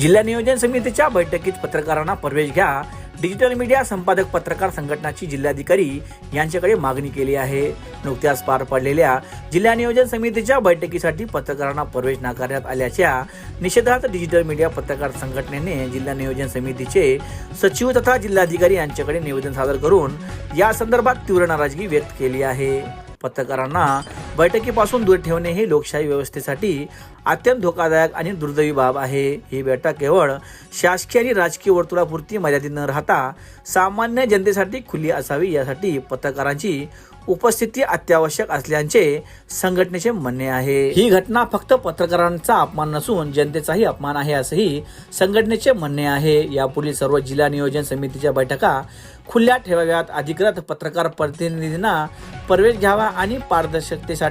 जिल्हा नियोजन समितीच्या बैठकीत पत्रकारांना प्रवेश घ्या. डिजिटल मीडिया संपादक पत्रकार संघटनाची जिल्हाधिकारी यांच्याकडे मागणी केली आहे. नुकत्याच पार पडलेल्या जिल्हा नियोजन समितीच्या बैठकीसाठी पत्रकारांना प्रवेश नाकारण्यात आल्याच्या निषेधार्थ डिजिटल मीडिया पत्रकार संघटनेने जिल्हा नियोजन समितीचे सचिव तथा जिल्हाधिकारी यांच्याकडे निवेदन सादर करून या संदर्भात तीव्र नाराजगी व्यक्त केली आहे. पत्रकारांना बैठकीपासून दूर ठेवणे ही लोकशाही व्यवस्थेसाठी अत्यंत धोकादायक आणि दुर्दैवी बाब आहे. ही बैठक केवळ शासकीय आणि राजकीय वर्तुळापुरती मर्यादित न राहता सामान्य जनतेसाठी खुली असावी यासाठी पत्रकारांची उपस्थिती अत्यावश्यक असल्याचे संघटनेचे म्हणणे आहे. ही घटना फक्त पत्रकारांचा अपमान नसून जनतेचाही अपमान आहे असंही संघटनेचे म्हणणे आहे. यापुढील सर्व जिल्हा नियोजन समितीच्या बैठका खुल्या ठेवाव्यात. अधिकृत पत्रकार प्रतिनिधींना प्रवेश घ्यावा आणि पारदर्शकतेसाठी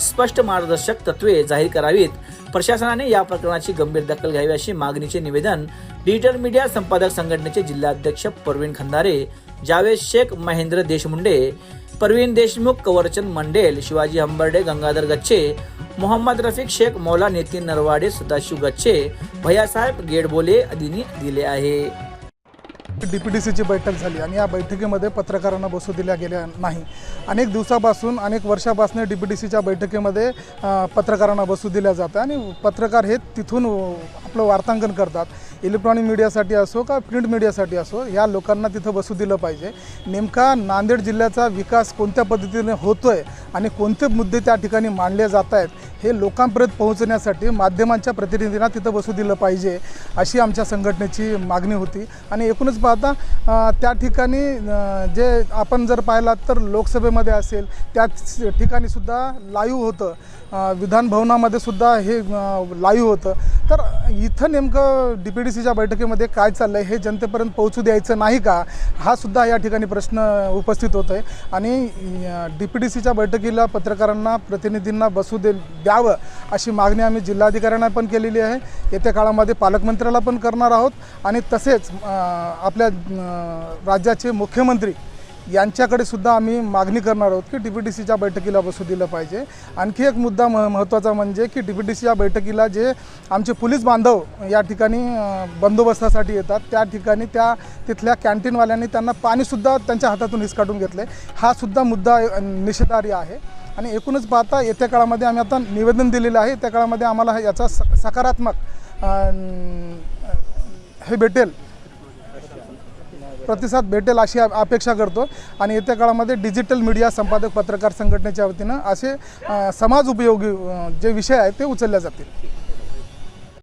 स्पष्ट मार्गदर्शक तत्वे जाहीर करावीत. प्रशासनाने या प्रकरणाची गंभीर दखल घ्यावी अशी मागणीचे निवेदन डिजिटल मीडिया संपादक संघटनेचे जिल्हाध्यक्ष परवीन खंदारे जावेद शेख महेंद्र देशमुंडे परवीन देशमुख कवरचंद मंडेल शिवाजी हंबर्डे गंगाधर गच्चे मोहम्मद रफिक शेख मौला नितीन नरवाडे सदाशिव गच्चे भैयासाहेब गेडबोले आदींनी दिले आहे. डी पी डी सीची बैठक झाली आणि या बैठकीमध्ये पत्रकारांना बसू दिल्या गेल्या नाही. अनेक दिवसापासून अनेक वर्षापासून डी पी डी सीच्या बैठकीमध्ये पत्रकारांना बसू दिल्या जातं आणि पत्रकार हे तिथून आपलं वार्तांकन करतात. इलेक्ट्रॉनिक मीडियासाठी असो का प्रिंट मीडियासाठी असो या लोकांना तिथं बसू दिलं पाहिजे. नेमका नांदेड जिल्ह्याचा विकास कोणत्या पद्धतीने होतो आहे आणि कोणते मुद्दे त्या ठिकाणी मांडले जात आहेत हे लोकांपर्यंत पोहोचण्यासाठी माध्यमांच्या प्रतिनिधींना तिथं बसू दिलं पाहिजे अशी आमच्या संघटनेची मागणी होती. आणि एकूणच आता त्या ठिकाणी जे आपण जर पाहिलात तर लोकसभेमध्ये असेल त्याच ठिकाणी सुद्धा लाईव्ह होतं. विधानभवनामध्ये विधान भवनामध्ये सुद्धा हे लाईव्ह होतं. तर इथं नेमकं डी पी डी सीच्या बैठकीमध्ये काय चाललं आहे हे जनतेपर्यंत पोहोचू द्यायचं नाही का? हा सुद्धा या ठिकाणी प्रश्न उपस्थित होतो आहे आणि डी पी डी सीच्या बैठकीला पत्रकारांना प्रतिनिधींना बसू दे द्यावं अशी मागणी आम्ही जिल्हाधिकाऱ्यांना पण केलेली आहे. येत्या काळामध्ये पालकमंत्र्याला पण करणार आहोत. आणि तसेच आपल्या राज्याचे मुख्यमंत्री यांच्याकडे सुद्धा आम्ही मागणी करणार आहोत की डी पी डी सीच्या बैठकीला बसू दिलं पाहिजे. आणखी एक मुद्दा म महत्त्वाचा म्हणजे की डी पी डी सीच्या बैठकीला जे आमचे पोलीस बांधव या ठिकाणी बंदोबस्तासाठी येतात त्या ठिकाणी त्या तिथल्या कॅन्टीनवाल्यांनी त्यांना पाणीसुद्धा त्यांच्या हातातून हिसकाटून घेतले हा सुद्धा मुद्दा अं, निषेधार्ह आहे. आणि एकूणच पाहता येत्या काळामध्ये आम्ही आता निवेदन दिलेलं आहे. त्या काळामध्ये आम्हाला याचा स सकारात्मक हे भेटेल. प्रतिसाद भेटेल अशी अपेक्षा करतो. आणि येत्या काळामध्ये डिजिटल मीडिया संपादक पत्रकार संघटनेच्या वतीनं असे समाज उपयोगी जे विषय आहेत ते उचलले जातील.